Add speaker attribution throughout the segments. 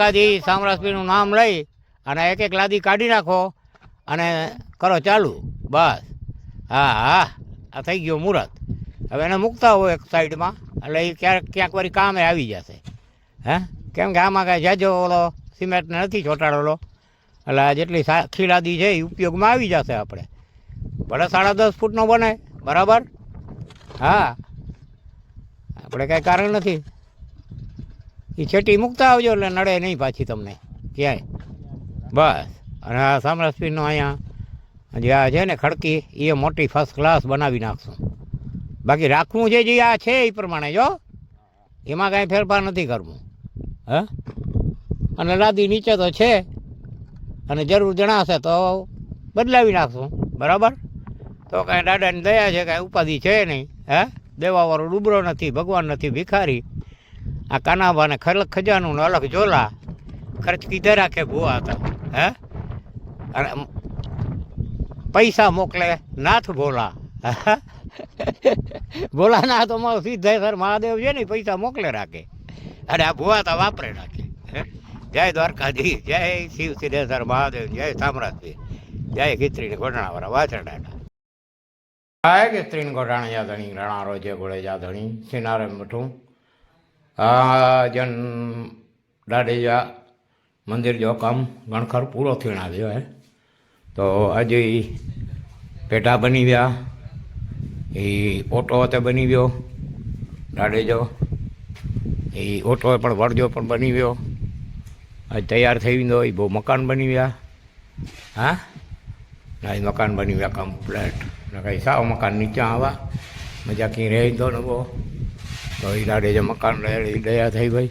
Speaker 1: લાદી સામરાસપીનું નામ લઈ અને એક એક લાદી કાઢી નાખો અને કરો ચાલુ. બસ. હા હા. આ થઈ ગયો મુહૂર્ત. હવે એને મૂકતા હોય એક સાઈડમાં. એટલે એ ક્યાંક ક્યાંક વળી કામે આવી જશે. હે? કેમ કે આમાં કાંઈ જાજો ઓલો સિમેન્ટને નથી ચોંટાડેલો. એટલે જેટલી સા- આખી લાદી છે એ ઉપયોગમાં આવી જશે આપણે. ભલે સાડા દસ ફૂટનો બને. બરાબર? હા. આપણે કાંઈ કારણ નથી. એ છેટી મૂકતા આવજો એટલે નડે નહીં પાછી તમને. ક્યાંય. બસ. અને આ સામરા અહીંયા જે આ છે ને ખડકી એ મોટી ફર્સ્ટ ક્લાસ બનાવી નાખશું. બાકી રાખવું છે જે આ છે એ પ્રમાણે જો એમાં કાંઈ ફેરફાર નથી કરવું. હા? અને લાદી નીચે તો છે. અને જરૂર જણાશે તો બદલાવી નાખશું. બરાબર? તો કાંઈ દાદાની દયા છે, કાંઈ ઉપાધિ છે નહીં. હે? દેવાવાળો ડૂબરો નથી, ભગવાન નથી, ભિખારી. આ કાનાભાને ખલક ખજાનું અલગ જોલા. ખર્ચ કીધે રાખે ભૂવા હતા. હે? અને પૈસા મોકલે, નાથ ભોલા. ભોલાનાથ અમારો સિદ્ધેશ્વર મહાદેવ છે ને, પૈસા મોકલે રાખે. અને આ ભૂવા તો વાપરે રાખે? જય દ્વારકાધી, જય શિવ સિદ્ધેશ્વર મહાદેવ, જય સામ્રાજ્ય જય ખીચડીને ઘોટણાવાળા વાછર દાદા આય કે સ્ત્રીન ઘોટાણા જાધણી રણારો જે ગોળે જાધણી સિનારે મઠું. આ જન દાડેજા મંદિર જો કામ ગણખર પૂરો થઈને આવ્યો હે. તો આજે પેટા બની ગયા એ ઓટો તે બની ગયો દાડેજો એ ઓટો પણ વળજો પણ બની ગયો આજ તૈયાર થઈ ગયો એ બહુ મકાન બની ગયા હા? ના એ મકાન બની ગયા કમ્પ્લેટ ને કંઈ સાવ મકાન નીચે આવા. મજા ક્યાંય રહી દો ને બહુ. તો એ દાડે જે મકાન રહે એ દયા થઈ ગઈ.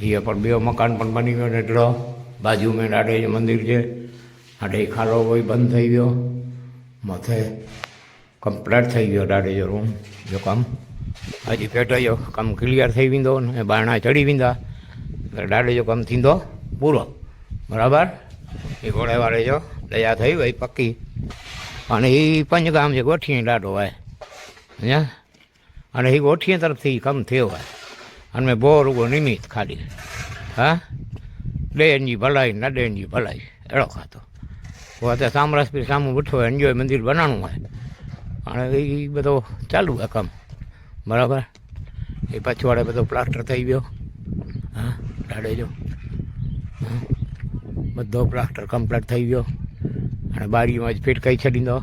Speaker 1: એ પણ બે મકાન પણ બની ગયો ને એટલો બાજુમાં દાડે જે મંદિર છે, આડે ખાલો હોય, બંધ થઈ ગયો. માથે કમ્પ્લેટ થઈ ગયો દાડે જો રૂમ જો કામ. હજી પેટો જો કામ ક્લિયર થઈ વિંદો ને બારણા ચડી વિંદા એટલે દાડે જો કામ થીંદો પૂરો. બરાબર? એ ઘોડેવાળે જો દયા થઈ ભાઈ પક્કી. અને એ પંચગામ છે ગોઠીએ દાડો હોય. સમજ્યા અને એ ગોઠીએ તરફથી કમ થયો હોય. અને મેં બહુ રૂગો નિમિત્ત ખાલી હા? ડેનજી ભલાઈ ના ડેનજી ભલાઈ. એડો ખાતો પોતે સામરસપીર સામું હોય, એન્જોય મંદિર બનાવવું હોય. અને એ બધો ચાલુ હોય કામ. બરાબર? એ પછવાડે બધો પ્લાસ્ટર થઈ ગયો. હા? દાડે જો. બધો પ્લાસ્ટર કમ્પ્લીટ થઈ ગયો. અને બારીમાં જ ફીટ કઈ છડી દો.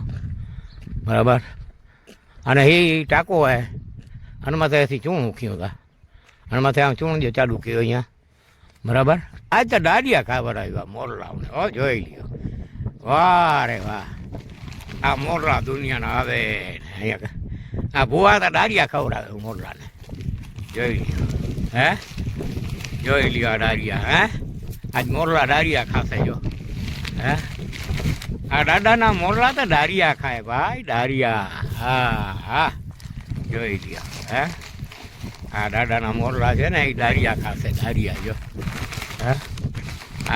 Speaker 1: બરાબર? અને એ ટાંકો હોય અને માથેથી ચૂણ મૂક્યું હતા માથે આમ ચૂણ જે ચાલુ કર્યું અહીંયા. બરાબર? આજ તો ડાડિયા ખાબર આવ્યા મોરલાઓને. હો, જોઈ લ્યો. વાહ રે વાહ. આ મોરલા દુનિયાના આવે અહીંયા આ ભૂવા તો ડાડિયા ખવડાવે મોરલાને. જોઈ લ્યો. હે? જોઈ લ્યો આ ડાડિયા હે? આજ મોરલા ડાડિયા ખાશે, જો. હે? આ દાદાના મોરલા તો ડારિયા ખાય ભાઈ ડારિયા હા હા. જોઈ લ્યો, હે? આ દાદાના મોરલા છે ને, એ દારિયા ખાશે દારિયા જો. હે?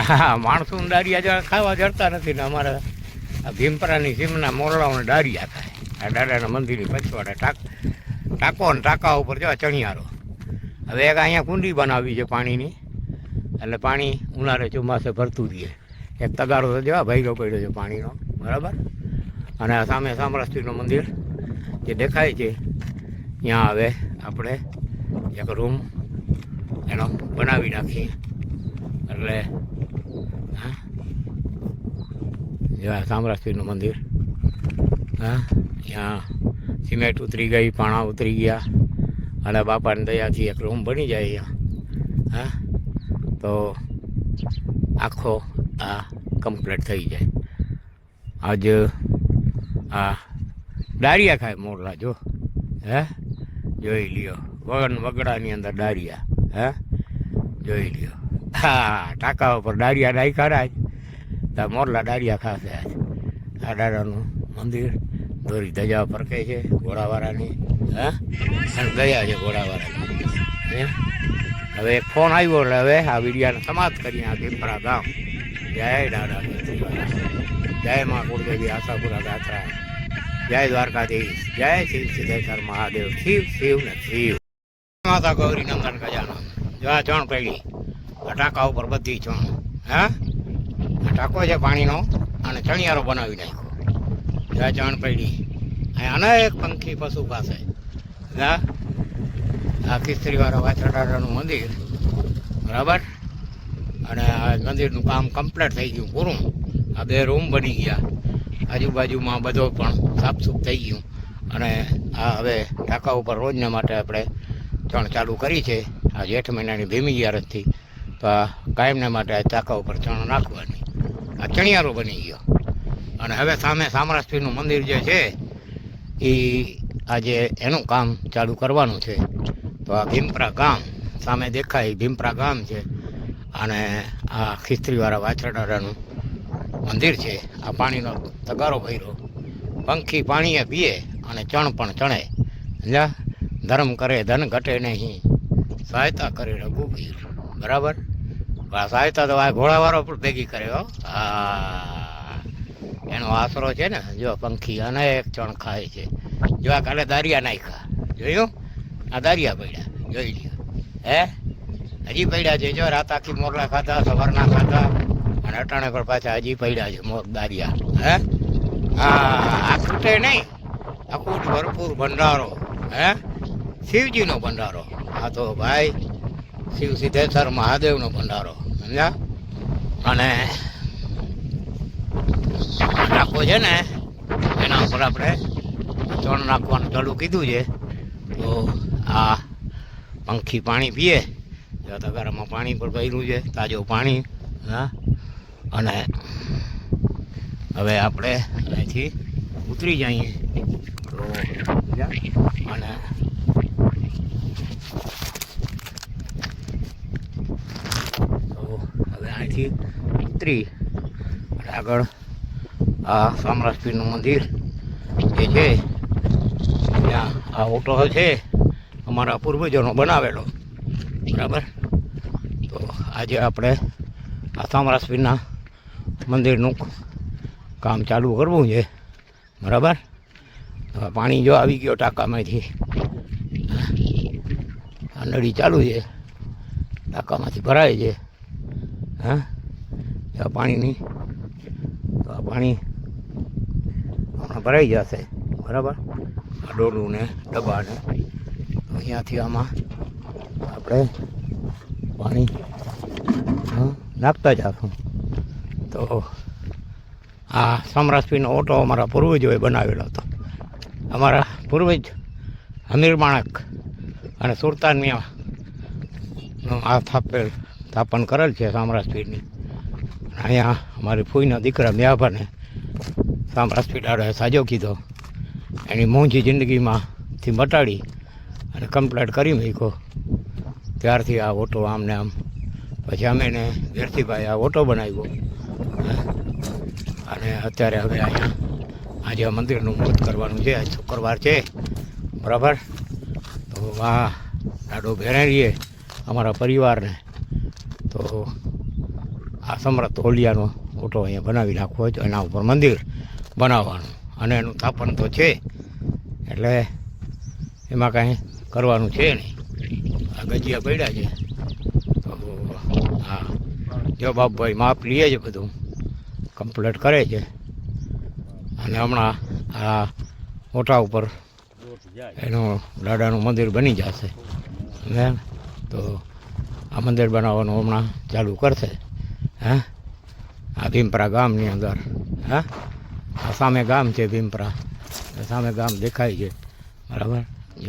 Speaker 1: હા માણસો દારિયા જો ખાવા જડતા નથી ને અમારે ભીમપરાની સીમના મોરલાઓને દારિયા ખાય. આ દાદાના મંદિરની પછવાડે ટાક, ટાંકો ને ટાંકા ઉપર જો ચણિયારો. હવે એક અહીંયા કુંડી બનાવી છે પાણીની. એટલે પાણી ઉનાળે ચોમાસે ભરતું રહીએ એક તગારો તો જેવા ભાઈ પડ્યો છે પાણીનો, બરાબર? અને આ સામે સામરાષ્ટ્રીનું મંદિર, જે દેખાય છે ત્યાં હવે આપણે એક રૂમ એનો બનાવી નાખીએ. એટલે, હા? જેવા સામરાષ્ટ્રીનું મંદિર. હા? ત્યાં સિમેન્ટ ઉતરી ગઈ, પાણા ઉતરી ગયા, અને બાપાની દયાથી એક રૂમ બની જાય અહીંયા. હા? તો આખો આ કમ્પ્લીટ થઈ જાય. આજ આ દારિયા ખાય મોરલા, જો. હે? જોઈ લ્યો. વગન વગડાની અંદર ડારિયા હે? જોઈ લ્યો. હા, ટાંકા ઉપર ડારિયા ડાઈ કાઢાય તો મોરલા ડારિયા ખાશે આજ. આ દાદાનું મંદિર દોરી ધજા ફરકે છે, ઘોડાવાળાની, હા? અને દયા છે ઘોડાવાળાની. હવે ફોન આવ્યો એટલે હવે આ વિડીયાને સમાપ્ત કરીએ આ ભીમપરા ગામ. જય દાદા જય મા કુળદેવી આશાપુરા દાત્રા જય દ્વારકાધીશ, જય શિવ સિદ્ધેશ્વર મહાદેવ, શિવ શિવ ને શિવ. માતા ગૌરી નંદન ગજાનો જો ચણ પડી અટાકા ટાંકા ઉપર બધી ચણ, હા? અટાકો છે પાણીનો અને ચણિયારો બનાવી નાખ્યો. જ્યાં ચણ પડી અનેક પંખી પશુ પાસે. હા? આ કિસ્ત્રીવાળા વાછરડાનું મંદિર, બરાબર? અને આ મંદિરનું કામ કમ્પ્લીટ થઈ ગયું, પૂરું. આ બે રૂમ બની ગયા. આજુબાજુમાં બધો પણ સાફસૂફ થઈ ગયું. અને આ હવે ટાંકા ઉપર રોજને માટે આપણે ચણ ચાલુ કરી છે. આ જેઠ મહિનાની ભીમી ગ્યારસથી તો આ કાયમને માટે આ ટાંકા ઉપર ચણ નાખવાની. આ ચણિયારો બની ગયો. અને હવે સામે સામરાષ્ટ્રીનું મંદિર જે છે, એ આજે એનું કામ ચાલુ કરવાનું છે. તો આ ભીમપરા ગામ, સામે દેખાય ભીમપરા ગામ છે. અને આ ખિસ્ત્રીવાળા વાછરડાનું મંદિર છે. આ પાણીનો તગારો ભર્યો. પંખી પાણીએ પીએ અને ચણ પણ ચણે. સમજા ધર્મ કરે, ધન ઘટે નહીં. સહાયતા કરે રઘુવીર. બરાબર? સહાયતા તો આ ઘોડાવાળો પણ ભેગી કરે હો. હા. એનો આશરો છે ને, જો પંખી અનેક ચણ ખાય છે. જો આ કાલે દારિયા નાખ્યા. જોયું? આ દારિયા પડ્યા. જોઈ લ્યો. હે? હજી પડ્યા છે. જો રાત આખી મોરલા ખાધા, સવારના ખાધા. અને અટાણે પર પાછા હજી પડ્યા છે મોર દારિયા. હે? હા, આ ખૂટે નહીં. આખું ભરપૂર ભંડારો. હે? શિવજીનો ભંડારો. આ તો ભાઈ, શિવ સિદ્ધેશ્વર મહાદેવનો ભંડારો. સમજ્યા? અને નાખો છે ને, એના ઉપર આપણે ચણ નાખવાનું ચાલુ કીધું છે. તો આ પંખી પાણી પીએ. જો તગારામાં પાણી પણ ભર્યું છે, તાજું પાણી. હા? અને હવે આપણે અહીંથી ઉતરી જઈએ. તો અને તો હવે અહીંથી ઉતરી અને આગળ આ સામરાજપીરનું મંદિર જે છે, ત્યાં આ ઓટો છે, અમારા પૂર્વજોનો બનાવેલો. બરાબર? તો આજે આપણે આ સામરાજપીરના મંદિરનું કામ ચાલુ કરવું છે. બરાબર? હવે પાણી જો આવી ગયો ટાંકામાંથી. આ નળી ચાલુ છે. ટાંકામાંથી ભરાય છે. હા? પાણીની, તો આ પાણી હમણાં ભરાઈ જશે. બરાબર? આ ડોલું ને ડબ્બાને અહીંયાથી આમાં આપણે પાણી નાખતા જાશું. તો આ સમરાજપીનો ઓટો અમારા પૂર્વજોએ બનાવેલો હતો. અમારા પૂર્વજ હમીર માણક અને સુલતાન મિયાનું આ સ્થાપેલ સ્થાપન કરેલ છે સામરાજપીઠની અહીંયા અમારી ફૂઈના દીકરા મ્યાભાને સામરાજપીર દાડાએ સાજો કીધો. એની મોંઘી જિંદગીમાંથી મટાડી અને કમ્પ્લેટ કરી મૂક્યો. ત્યારથી આ ઓટો આમને આમ, પછી અમે એને વેરસીભાઈ આ ઓટો બનાવ્યો. અને અત્યારે હવે અહીંયા આજે આ મંદિરનું મુહૂર્ત કરવાનું છે શુક્રવાર છે, બરાબર? તો આ ડાડો ભેરાડીએ અમારા પરિવારને, તો આ સમરથ હોલિયાનો ફોટો અહીંયા બનાવી નાખવો છે એના ઉપર મંદિર બનાવવાનું. અને એનું સ્થાપન તો છે, એટલે એમાં કાંઈ કરવાનું છે નહીં. આ ગજિયા પડ્યા છે. તો હા જો બાપભાઈ માપ લઈએ છે બધું. કમ્પ્લીટ કરે છે. અને હમણાં આ ઓટા ઉપર એનું દાદાનું મંદિર બની જશે. ને તો આ મંદિર બનાવવાનું હમણાં ચાલુ કરશે. હે? આ ભીમપરા ગામની અંદર. હે? આ સામે ગામ છે ભીમપરા. સામે ગામ દેખાય છે. બરાબર?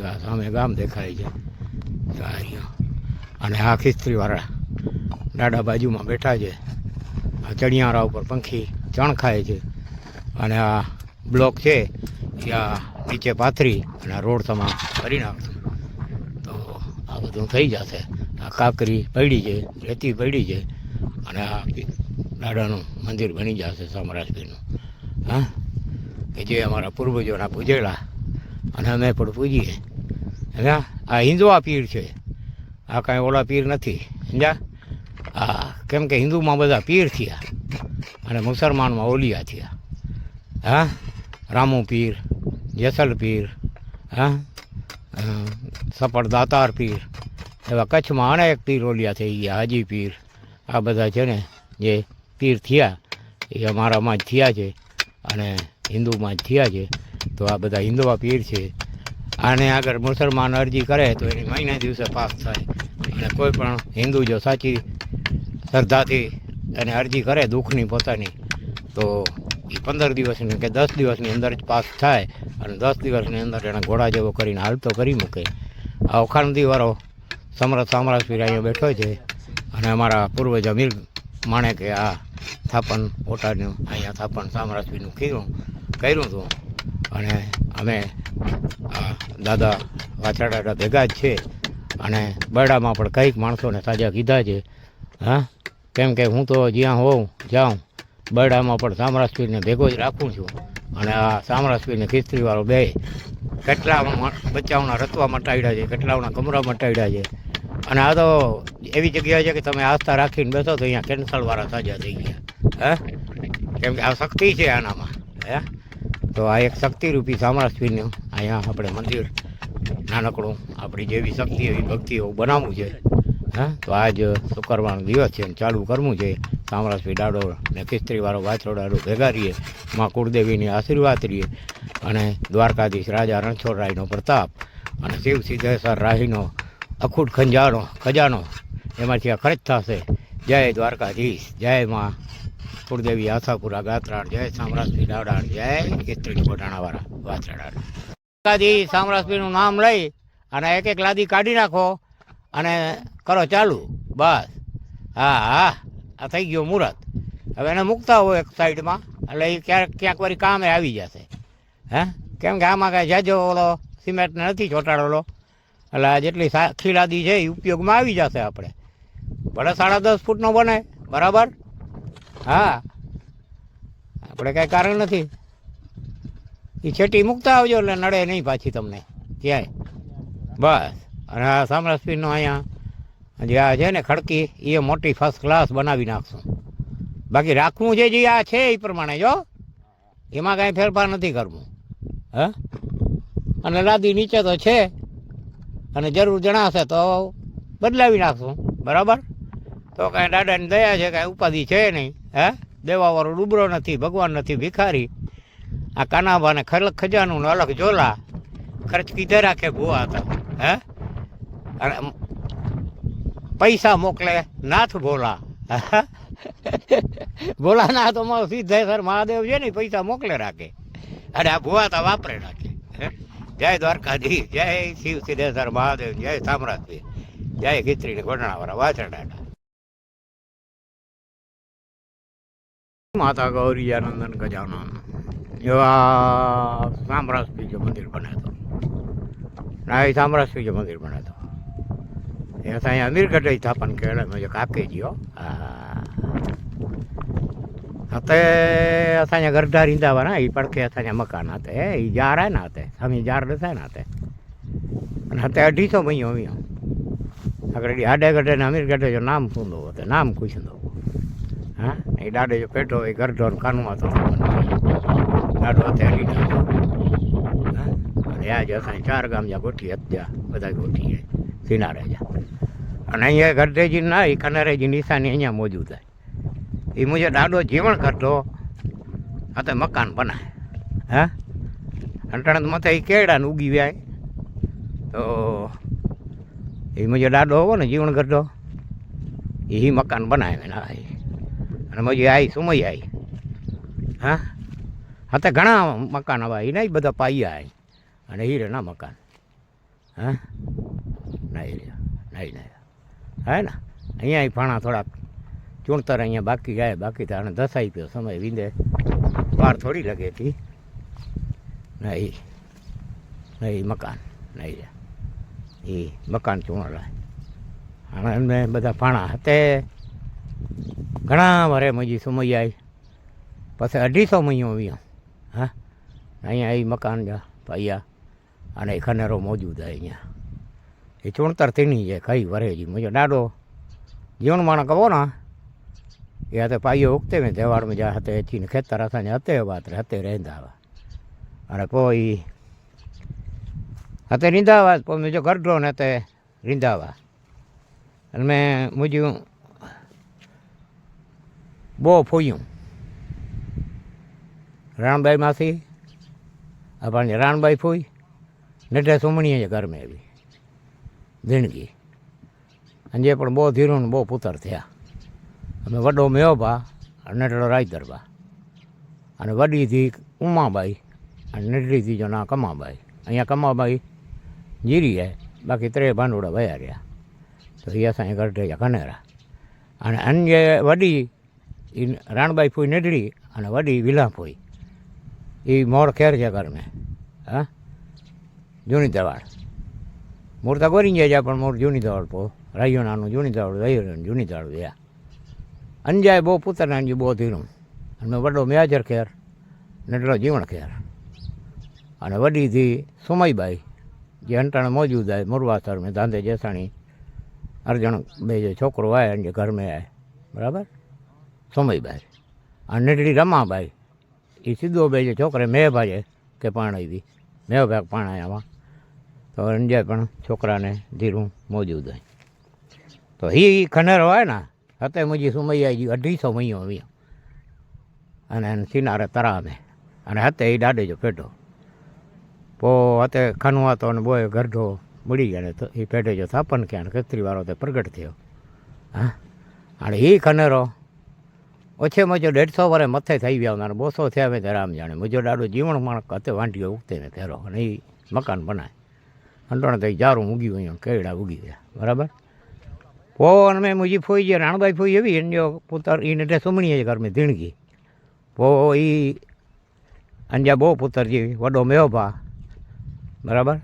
Speaker 1: આ સામે ગામ દેખાય છે. અહીંયા. અને આ ખિસ્ત્રીવાળા દાડા બાજુમાં બેઠા છે. ચણિયારા ઉપર પંખી ચણ ખાય છે. અને આ બ્લોક છે આ નીચે પાથરી અને આ રોડ તમામ કરી નાખશું. તો આ બધું થઈ જશે. આ કાકરી પડી છે, રેતી પડી છે અને આ દાદાનું મંદિર બની જશે સામરાજપીરનું હા? કે જે અમારા પૂર્વજોના પૂજેલા. અને અમે પણ પૂજીએ. સમજ્યા? આ હિન્દુઆ પીર છે. આ કાંઈ ઓલા પીર નથી. સમજ્યા? હા કેમ કે હિન્દુમાં બધા પીર થયા અને મુસલમાનમાં ઓલિયા થયા. હા? રામુ પીર જેસલ પીર હા? અ, દાતાર પીર એવા કચ્છમાં અનેક પીર ઓલિયા થઈ ગયા. હાજી પીર આ બધા છે ને જે પીર થયા એ અમારામાં જ થયા છે અને હિન્દુમાં જ થયા છે. તો આ બધા હિન્દુવા પીર છે. આને આગળ મુસલમાન અરજી કરે તો એની મહિના દિવસે પાસ થાય. અને કોઈ પણ હિન્દુ જો સાચી શ્રદ્ધાથી એને અરજી કરે દુઃખની પોતાની, તો એ પંદર દિવસની કે દસ દિવસની અંદર જ પાસ થાય અને દસ દિવસની અંદર એને ઘોડા જેવો કરીને હાલતો કરી મૂકે. આ ઓખાણદીવાળો સમરથ સામ્રાજપીર અહીંયા બેઠો છે અને અમારા પૂર્વજ અમીર માણે કે આ થાપન ઓટાનું અહીંયા થાપન સામ્રાજપીરનું કીધું, કર્યું હતું. અને અમે આ દાદા વાછા ભેગા જ છે અને બરડામાં પણ કંઈક માણસોને સાજા કીધા છે. હા? કેમ કે હું તો જ્યાં હોઉં, જાઉં, બરડામાં પણ સામરાજપીરને ભેગો જ રાખું છું. અને આ સામરાજપીરને ખિસ્ત્રીવાળો બે કેટલા બચ્ચાઓના રતવા મટાડ્યા છે, કેટલાઓના કમરા મટાડ્યા છે. અને આ તો એવી જગ્યા છે કે તમે આસ્થા રાખીને બેસો તો અહીંયા કેન્સલવાળા સાજા થઈ ગયા. હે? કેમ કે આ શક્તિ છે આનામાં. હે? તો આ એક શક્તિરૂપી સામરાજપીરનું અહીંયા આપણે મંદિર નાનકડું આપણી જેવી શક્તિ એવી ભક્તિઓ બનાવવું છે. હા? તો આજ શુક્રવારનો દિવસ છે ને ચાલુ કરવું છે. સામરાજપીર ડાડો ને ખિસ્ત્રીવાળો વાછડો ડાડો ભેગા રહીએ. માં કુળદેવીની આશીર્વાદ રહીએ. અને દ્વારકાધીશ રાજા રણછોડરાયનો પ્રતાપ અને શિવ સિદ્ધેશ્વર રાહીનો અખૂટ ખંજાનો, ખજાનો એમાંથી આ ખર્ચ થશે. જય દ્વારકાધીશ, જય માં કુળદેવી આશાપુરા ગાત્રાણ, જય સામરાજપીર ડાડાણ, જય ખિસ્ત્રી ગોટાણાવાળા વાછરાડાણ. દ્વારકાધીશ સામરાજપીરનું નામ લઈ અને એક એક લાદી કાઢી નાખો. અને કરો ચાલુ, બસ. હા હા, આ થઈ ગયો મુહૂર્ત. હવે એને મૂકતા હોય એક સાઈડમાં, એટલે એ ક્યાંક ક્યાંક વળી કામે આવી જશે. હે? કેમ કે આમાં કાંઈ જાજો ઓલો સિમેન્ટને નથી ચોંટાડેલો એટલે આ જેટલી આખી છે એ ઉપયોગમાં આવી જશે આપણે. ભલે સાડા દસ ફૂટનો બને, બરાબર? હા. આપણે કાંઈ કારણ નથી. એ છેટી મૂકતા આવજો એટલે નડે નહીં પાછી તમને. ક્યાંય. બસ. અને આ સામરસપીનો અહીંયા જે આ છે ને ખડકી, એ મોટી ફર્સ્ટ ક્લાસ બનાવી નાખશું. બાકી રાખવું છે જે આ છે એ પ્રમાણે જો, એમાં કાંઈ ફેરફાર નથી કરવું. હે? અને લાદી નીચે તો છે, અને જરૂર જણાશે તો બદલાવી નાખશું. બરાબર? તો કાંઈ દાદાની દયા છે, કાંઈ ઉપાધિ છે નહીં. હે? દેવાવાળો ડૂબરો નથી, ભગવાન નથી, ભિખારી. આ કાનાભાને ખલક ખજાનું અલગ જોલા ખર્ચ કીધે રાખે ભૂવા હતા. હે? પૈસા મોકલે, નાથ ભોલા. ભોલાનાથ અમારો સિદ્ધેશ્વર મહાદેવ છે ને પૈસા મોકલે રાખે. અને આ ભુવા તો વાપરે હે? જય દ્વારકાધીશ, જય શિવ સિદ્ધેશ્વર મહાદેવ, જય સામ્રાજ્ય, જય ખીચડી ઘોટણાવાળા વાછરડા માતા ગૌરી આનંદન ગજાનન. એવા સામ્રાજ્ય મંદિર બનાવ્યો ના એ સામ્રાજ્ય મંદિર બનાવ્યો ત્યાં ત્યાં અમીર કઢાઈ થાપણ કેળે મજો કાપી ગયો હા હતે असांजा गरदार ईंदा हुआ न हीअ पड़के असांजा मकान हते हीअ जार आहे न हते समी जार ॾिसां न हते अने हते अढी सौ मई हुयूं अगरि हेॾी हाॾे गॾे न अमीर गॾे जो नाम हूंदो हुओ त नाम पुछंदो हुओ हा ऐं ॾाॾे जो पेटो ऐं गरदो कानू हथो ॾाढो हथे अढी अने या जो असांजे चारि गाम जा ॻोठी हथ जा બધા ॻोठी सिनारे जा અને અહીંયા ગરદેજી ના, એ કિનારેજી નિશાની અહીંયા મોજૂદ થાય. એ મુજબ ડાડો જીવણ કરતો, આ તો મકાન બનાય. હા? અંટાણા મથે એ કેળાને ઉગી વ્યાય. તો એ મુજબ ડાડો હોવો ને જીવણ કરતો, એ મકાન બનાવે ના. અને મજી આવી સુમઈ આવી હા? હા તો ઘણા મકાન આવા એ નહીં બધા પાયા આવી અને હીરે ના મકાન. હા? નહીં નહીં નહીં હે ને? અહીંયા ભાણા થોડાક ચૂણતર અહીંયા બાકી જાય, બાકી તો આને દસાઈ ગયો સમય વિંદે. વાર થોડી લાગે હતી. નહીં નહીં, મકાન, નહીં એ મકાન ચૂણેલા. અને એમને બધા ભાણા હતે. ઘણા વારે મજી સુમૈયા આવી પછી અઢીસો મહિનો આવ્યો હા? અહીંયા એ મકાન જા પાયા અને ખનેરો મોજૂદ અહીંયા. એ ચૂણતરથી નહીં છે કઈ વરેજી મુજબ ડાડો જીવણ માણસ કહો ને, એ હાથે પાયો ઉગતે મેં દેવાડમાં જ્યાં હાથે ચીને ખેતર હતા ને હતે વાત હતે રહેંદા આવે અને કોઈ હતે રીંધાવા પછી મુજો ગરડો ને તે રીંધાવા અને મેં મુજ્યું બહુ ફોયું. રાણબાઈમાંથી આપણને રાણબાઈ ફોઈ નઢે સુમણીએ ઘરમાં આવી. જિંદગી અને જે પણ બહુ ધીરું બહુ પુતર થયા. અમે વડો મેયોભા અને નટલો રાયદરબા અને વડીથી ઉમાબાઈ અને નટલીથી જો ના કમાબાઈ. અહીંયા કમાબાઈ જીરી હે બાકી ત્રે ભાંડુડા વયા રહ્યા. તો એ અસાંજે ગઢે કનેરા અને અન્ય વડી એ રાણબાઈ ફોઈ નેટડી અને વડી વિલા ફોઈ. એ મોર ખેર છે ઘરને હા? જૂની દવાડ ગોરી જાય પણ મોર જૂની દવાડ પો રાઈયો નાનું જૂની દવાડ રાઈયો જૂની દવાડ ગયા. અંજાય બહુ પુત્ર અંજી બહુ ધીરું. અને વડો મેજર ખેર નટલો જીવણ ખેર. અને વડીથી સુમઈબાઈ, જે અંટાણે મોજૂદ આવે મુરવાસર મેં ધાંધે જેસાણી અર્જણ બે જે છોકરો આવે અને ઘર મેં આવે બરાબર? સોમઈબાઈ. અને નટડી રમાબાઈ એ સીધો બે જે છોકરે મેં ભાજે કે પાણી હતી મેં ભાગ પાણાયામાં તો અંજાય પણ છોકરાને ધીરું મોજૂદ હોય તો હી ખનર હોય ને, હતે મુજી સુમૈયા જી અઢીસો મૈયો આવ્યો અને સિનારે તરામે. અને હતે એ દાડે જો પેટો પો હતે ખનવા તો ને બોય ગરઢો મળી ગયા ને એ પેટે જો થાપન ક્યાં અને કસ્ત્રી વાળો તે પ્રગટ થયો. હા? અને એ ખનેરો ઓછે મજો દેઢસો વરે મથે થઈ ગયા અને બોસો થયા મેં રામ જાણે મજો દાડો જીવણ માણક હતે વાંઢીઓ ઉગતે ને ફેરો અને એ મકાન બનાય. અંટોણે તો જારું ઉગ્યું અહીંયા કેળા ઉગી ગયા. બરાબર? પો મેં મુજી ફોઈ ગયા, રાણબાઈ ફોઈ એવી એને જો એને નટે સુમણીએ ઘર મેં ધીણગી. પો એ અંજા બહુ પુત્ર જેવી વડો મેયોભા બરાબર?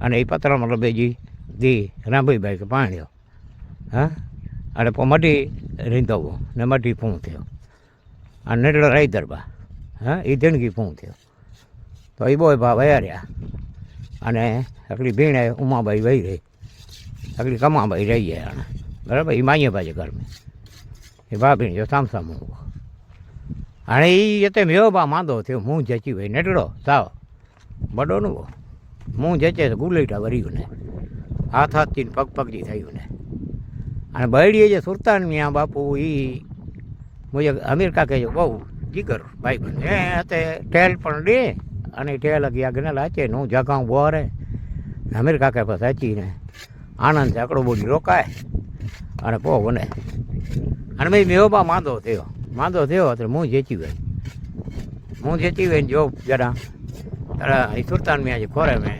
Speaker 1: અને એ પત્ર મતલબ બેજી દી રામભાઈભાઈ કે પાણ્યો. હા? અને પો મટી રીંધવો, ને મટી ફૂં થયો. અને નટલો રાઈ દરબા હા? એ ધીણગી ફૂં થયો. તો એ બહુ ભાવ રહ્યા અને એકલી ભીણે ઉમાભાઈ વહી રહી. એકલી કમાભાઈ રહી જાય બરાબર? એ માઈએ ભાજે ઘરમાં એ ભાભી જો સામસામ અને એ જતે મેવો બા માંદો થયો હું જચી ભાઈ નેટડો સાવ બડો નું હું જચે ગુલેટા વર્યું ને. હાથ હાથથી પગ પગથી થયું ને. અને બળીએ જે સુરતાન મિયા બાપુ એ મુજબ અમીર કાકે બહુ જીગર ભાઈ બંધ એ હતે ટેલ પણ દે અને ગયા ગને લાચે નું જગાઉં બોરે અમીર કાકે પાસે સાચીને, આનંદ ઝાકડો બોલી રોકાય. અને પો બને અને મેં મેવબા માંદો થયો. માંદો થયો એટલે હું જેચી ગઈ હું જેચી ગઈ જો જરા તારા એ સુલતાન મેં આજે ખોરે મેં.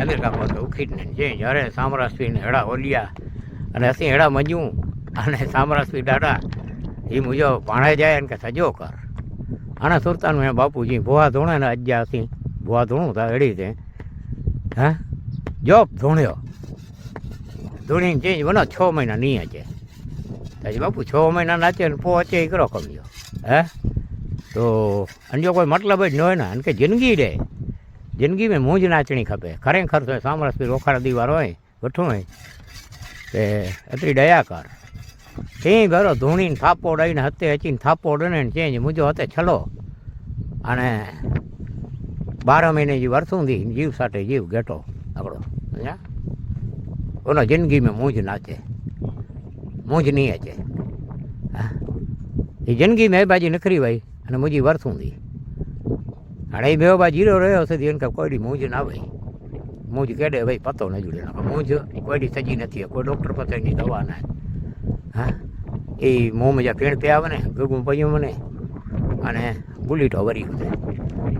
Speaker 1: અમેરિકા પર ઉખીને જે જ્યારે સામરાસપીને હેડા ઓલિયા. અને ਅਸੀਂ હેડા મંજું. અને સામરાસપી દાડા એ મુજો ભાણે જાય ને કે સજો કર. અને સુરતાનું એ બાપુજી, ભુવા ધોણે ਅਸੀਂ ભુવા ધોણું તા એડી તે હા? જોબ ધોણ્યો. ધોણીને ચેન્જ બનો, છ મહિના નહીં છે. તાજી બાપુ છ મહિના નાચે ને પહોંચે એ કરો કમ્યો હે? તો અને જો કોઈ મતલબ જ ન હોય ને અને કે જિંદગી રે. જિંદગી મેં મૂંઝ નાચણી ખપે. ખરેખર તો સામરસ રોખાડા દીવાર હોય વઠું હોય. તે એટલી દયા કર. તે ભરો ધૂણીને થાપો દઈને હતે હચીને થાપો ડને ચેન્જ મુજો હતે છલો. અને બાર મહિને જીવ અર્થુંધી જીવ સાથે જીવ ગેટો આપણો સમજ્યા? ઓનો જિંદગીમાં મૂંજ નાચે મૂંજ નહીં હચે એ જિંદગી મેં બાજી નખરી ભાઈ અને મુજી વરસુંધી અને એ મેં બાજી જીરો રહ્યો સુધી એને કોઈડી મૂંજ ના ભાઈ મૂંજ કેડે ભાઈ પતો ન જોડે. મૂંજ કોઈડી કોઈ સજી નથી. કોઈ ડૉક્ટર પતેની દવા ના હા? એ મોં મજા પીણ પે આવે ને ગગું પૈયું મને, અને બુલીટો વરી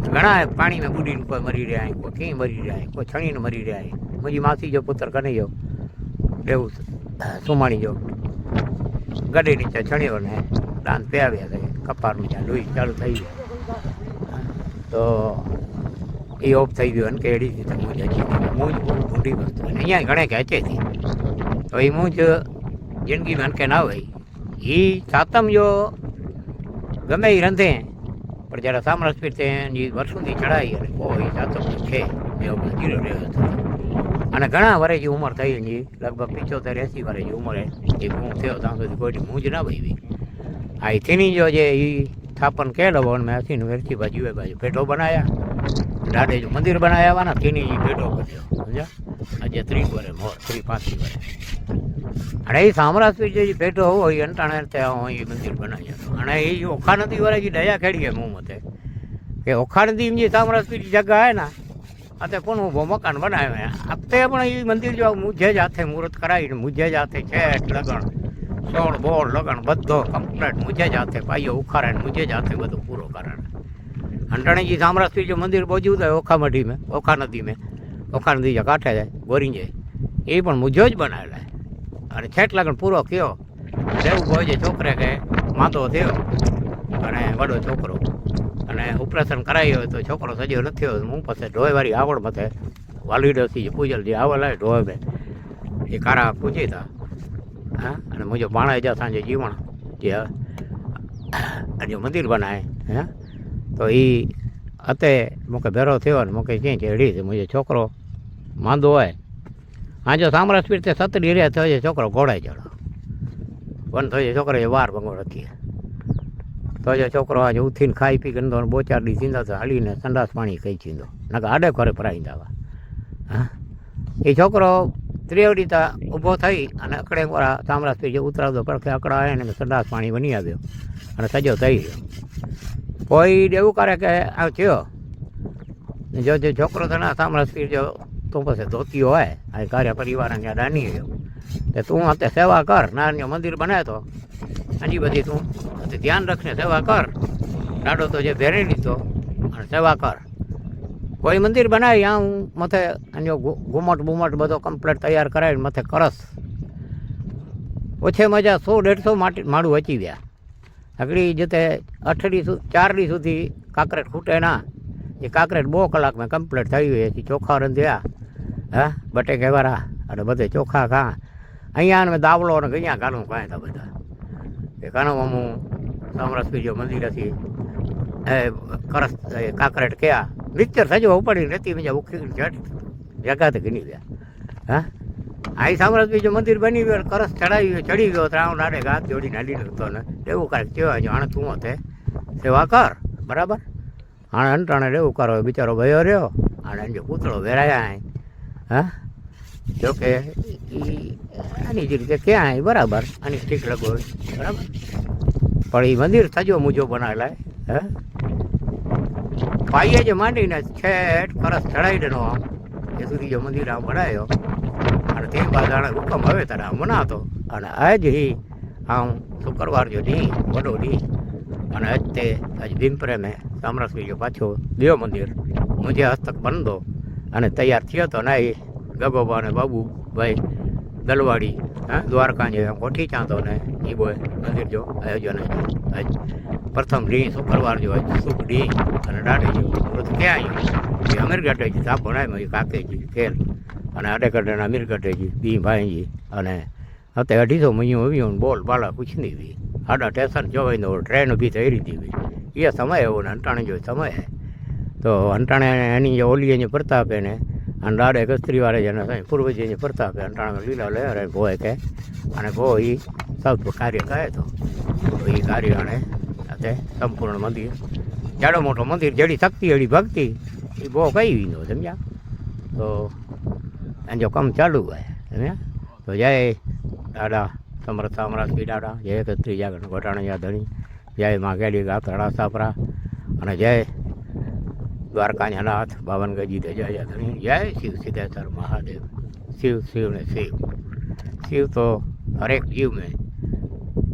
Speaker 1: ઘણા પાણીમાં બુડીને કોઈ મરી રહ્યા કોઈ ક્યાંય મરી રહ્યા કોઈ છણીને મરી રહ્યા મુજી માસી જો પુત્ર કને જો, એવું સુમાણી જો ગડી નીચે છણીઓ ને દાંત પે આવ્યા છે કપારનું જ્યાં લોહી ચાલુ થઈ ગયું તો એ ઓફ થઈ ગયો અને કેડી હજી મૂંઝ બહુ ઊંડી વસ્તુ અને અહીંયા ઘણે ખેંચે હચેથી. તો એ મૂંઝ જિંદગીમાં કે ના હોય એ સાતમ જો ગમે એ રંધે, પણ જ્યારે સામરસ પીરતે જે વર્ષોથી ચડાઈ અને કોઈ સાતમ છે એવો જીરો રહ્યો હતો. અને ઘણા વર્ષની ઉંમર થઈ એની, લગભગ પિચોતેર, એંસી વર્ષની ઉંમરે એ હું થયો ત્યાં સુધી કોઈ મૂંજ ના ભાઈ આ થીની જો જે એ થાપન કહેલો લવો મેં હસીને વેરથી બાજુ એ બાજુ પેટો બનાવ્યા દાડે જો મંદિર બનાવ્યા ને તેની ઈ ભેટો કર્યો સમજ્યા? આજે ત્રીસ વરે, મોર ત્રી પાંચી વરે. અને એ સામ્રાજ્ય જે ભેટો હોય એ અંટાણે ત્યાં એ મંદિર બનાવ્યા અને એ ઓખા નદી વાળા જે દયા ખેડીએ મું મતે કે ઓખા નદી જે સામ્રાજ્ય જગ્યા હે ને અતે કોણ ઊભો મકાન બનાવ્યા આપતે પણ એ મંદિર જો મુજે જ હાથે મુહૂર્ત કરાવીને મુજે જ હાથે છેટ લગણ સોળ બોળ લગણ બધો કમ્પ્લેટ મુજે જ હાથે ભાઈઓ ઉખાડે મુજે જ હાથે બધું પૂરો કરે અંટાણીજી સામ્રાજપીર જે મંદિર પહોંચ્યું તો ઓખા મઢી મેં ઓખા નદી મેં ઓખા નદી જે કાંઠે જાય ગોરી જાય, એ પણ મુજો જ બનાવેલા અને છેટ લગણ પૂરો કયો દેવું જે છોકરે કે માંદો થયો. અને વડો છોકરો. અને ઓપરેશન કરાવી હોય તો છોકરો સજ્યો નથી હોય હું પાસે ઢોયવારી આવડ મથે, વાલીડોથી જે પૂજલ જે આવેલા ઢોય મેં, એ કારા પૂછી હતા હા? અને મુજબ ભાણા જા સાંજે જીવણ, જે મંદિર બનાવે હે? તો એ અતે મૂકે ભેરો થયો ને મૂકે ક્યાંય ચેડી છે મુજે છોકરો માંદો હોય. હા જો સામ્રાજ પીર તે સતરી રહ્યા થયો છોકરો ઘોડાઈ ચડો પણ થયો છોકરો એ વાર ભંગોળ હતી તો જે છોકરો આજે ઉઠીને ખાઈ પી ગંદો બોચાર દી ચીંદા તો હાલીને સંડાસ પાણી કઈ ચીંદો નાકે આડે ઘરે ભરાઈ દાવા હા? એ છોકરો ત્રિવડીતા ઊભો થઈ અને અકડે વાળા સામ્રાજ પીર જે ઉતરાવતો પડખે અકડા આવે ને સંડાસ પાણી બની આવ્યો. અને સજો થઈ ગયો. કોઈ એવું કરે કે આ થયો? જો જે છોકરો તો ના પીર જો, તું પાસે ધોતી હોય. આ કાર્ય પરિવાર ત્યાં દાની ગયો તે તું અત્યારે સેવા કર નારણ્ય મંદિર બનાવે તો. આજી બધી તું ધ્યાન રાખને સેવા કર. ડાડો તો જે ભેરી લીધો અને સેવા કર. કોઈ મંદિર બનાવી આ હું મથે અન્ય ઘુમટ બુમટ બધો કમ્પ્લેટ તૈયાર કરાવીને મથે કરસ. ઓછે મજા સો, દેઢસો માટી, માળું વચી ગયા. આગળ જતે અઠડી ચારડી સુધી કાંકરેટ ખૂટે ના, એ કાંકરેટ બહુ કલાકમાં કમ્પ્લીટ થઈ છે ચોખા રંધ્યા, હા બટે ઘેવારા અને બધે ચોખા ખા. અહીંયા અમે દાવલો અને અહીંયા ગાનું કાંઈ હતા બધા. એ ઘણો હું સામરસ બીજો મંદિર હતી. એ, કરસ કાંકરેટ કયા? મિક્સર સજો ઉપાડી રેતી બીજા ઉખી ચડી જગા તો ગીની ગયા. હા? આ સામ્રાજ બીજું મંદિર બની ગયું કરસ ચડાવી ગયો, ચડી ગયો ત્રણ નાડે ગાત જોડીને હાલી નતો ને. એવું કરે કહેવાય આણે તું હતે સેવા કર બરાબર? આણે અંટાણે એવું કરો, બિચારો ગયો રહ્યો, આણે જો પૂતળો વેરાયા હા? જોકે આની જ રીતે ક્યાં બરાબર? આની ઠીક લગો બરાબર? પણ એ મંદિર થજો મુજો બનાવેલા હે? પાઈએ જે માંડીને છેઠ કરસ ચડાવી દેનો આમ. એ સુધી જો મંદિર આમ બનાવ્યો અને તે બાદ આણે હુકમ હવે તારે આમ બનાવતો અને આજ હી આમ શુક્રવાર જો? દી વડો દી અને આજ તે આજ ભીમપરે મેં સામરસવી જો પાછો દેવ મંદિર મુજે હસ્તક બંધો અને તૈયાર થયો તો ના એ ગગોબા અને બાબુભાઈ દલવાડી, હા દ્વારકા જે કોઠી ચાંતો ને એ બોય મંદિર જો આયોજન આજ પ્રથમ ડી શુક્રવાર જો આજ સુખ ડી અને દાડે જો. ક્યાં આવ્યું એ અમીર ગટેજી સાપ ભણાય એ કાકેજી ખેલ. અને અમીર ગટેજી બી ભાઈજી. અને અત્યારે અઢીસો મહિનો આવ્યો ને બોલ બાળા પૂછની બી આડા સ્ટેશન જવાય ને ટ્રેન ઊભી થઈ રહી હતી એ સમય એવો ને અંટાણે જો સમય તો અંટાણે એની જે ઓલી એની પ્રતાપે ને, અને દાડે કસ્ત્રીવાળે જેને સાંઈ પૂર્વજી જે પ્રતાપે અંટાણે લીલા લે અરે ભોય કે, અને ભો એ સૌ કાર્ય કહે તો. એ કાર્ય અને સાથે સંપૂર્ણ મંદિર. જાડો મોટો મંદિર, જેડી શક્તિ, એડી ભક્તિ એ બહુ કઈ વિનો સમજ્યા? તો અને જો કામ ચાલુ હોય તો જય દાદા સમરથ અમરાશ્રી દાદા જય કત્રીજા ગોટાણિયા ધણી, જય માગેલી ગાત હડા સાપરા, અને જય દ્વારકાની અનાથ બાવન ગજી ધજા ધણી, જય શિવ સિદ્ધેશ્વર મહાદેવ, શિવ શિવ ને શિવ. શિવ તો હરેક જીવ મેં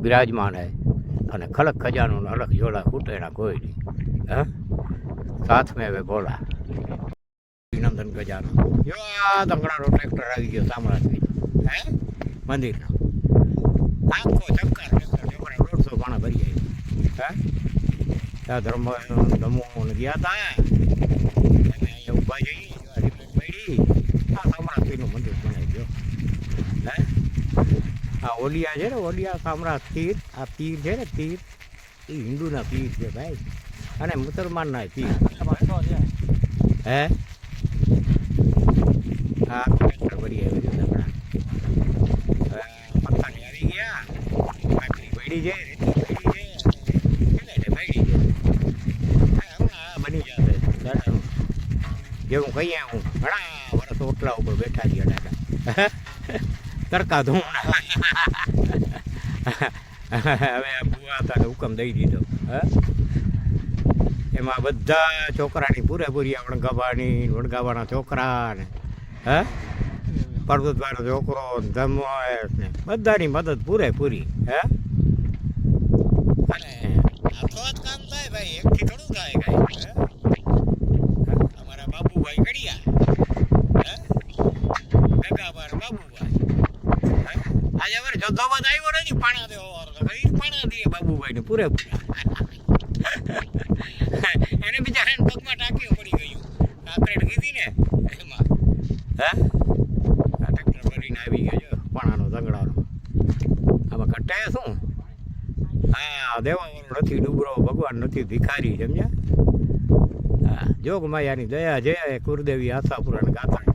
Speaker 1: બિરાજમાન હૈ, અને ખલક ખજાનું અલગ જોડા ખૂટેના કોઈ નહીં, હા? સાથ મેં હવે બોલા. અભિનંદન ગજાનો. જો આ દંગડાનો ટ્રેક્ટર આવી ગયો સામરાજ હે? મંદિરનો. આખો ચક્કર ટ્રેક્ટર દોઢસો પાણા ભરી આવ્યો હે? ત્યાં ધર્મ ધમો ગયા હતા અને અહીંયા ઊભા જઈએ રિપોર્ટ પડી. આ સામરાજપીરનું મંદિર બનાવી ગયો. હે? આ ઓલિયા છે ને ઓલિયા સામરાજ તીર. આ તીર છે ને તીર. એ હિન્દુના પીર છે ભાઈ. અને મુસલમાનના પીર હે? હા ટ્રેક્ટર ભરી આવ્યું છે હવે પથ્થરની આવી ગયા કાકડી પડી છે રેતી પડી છે એટલે પડી હા, હમણાં બની જશે દાદાનું જે હું કહીએ હું ઘણા વર્ષ ઓટલા ઉપર બેઠા છીએ ડાકા તડકા ધૂમણા હવે આ ભૂવા તને હુકમ દઈ દીધો. હા? એમાં બધા છોકરાની પૂરેપૂરી વણગાવાની વણગાવાના છોકરા ને હે? પરબતભાઈનો છોકરો ધમો બધાની મદદ પૂરેપૂરી, હે? કામ થાય ભાઈ, એકથી થોડું થાય કાંઈ? અમારા બાબુભાઈ કડિયા હે? બાબુભાઈ? આજે અમારે જોધાબાદ આવ્યો નથી, પાણા પાણા દઈએ બાબુભાઈને પૂરેપૂરા એને બિચારાને પગમાં ટાંકીઓ પડી ગયું કાકરેટ કીધી ને એમાં હે આ ટ્રેક્ટર ભરીને આવી ગયા જો પાણાનો દંગડાનો આમાં કટ્ટે શું હા દેવાવાળો નથી ડુબરો ભગવાન નથી ભિખારી સમજ્યા? હા જોગ માયાની દયા જય કુરદેવી આશાપુરાણ ગાતા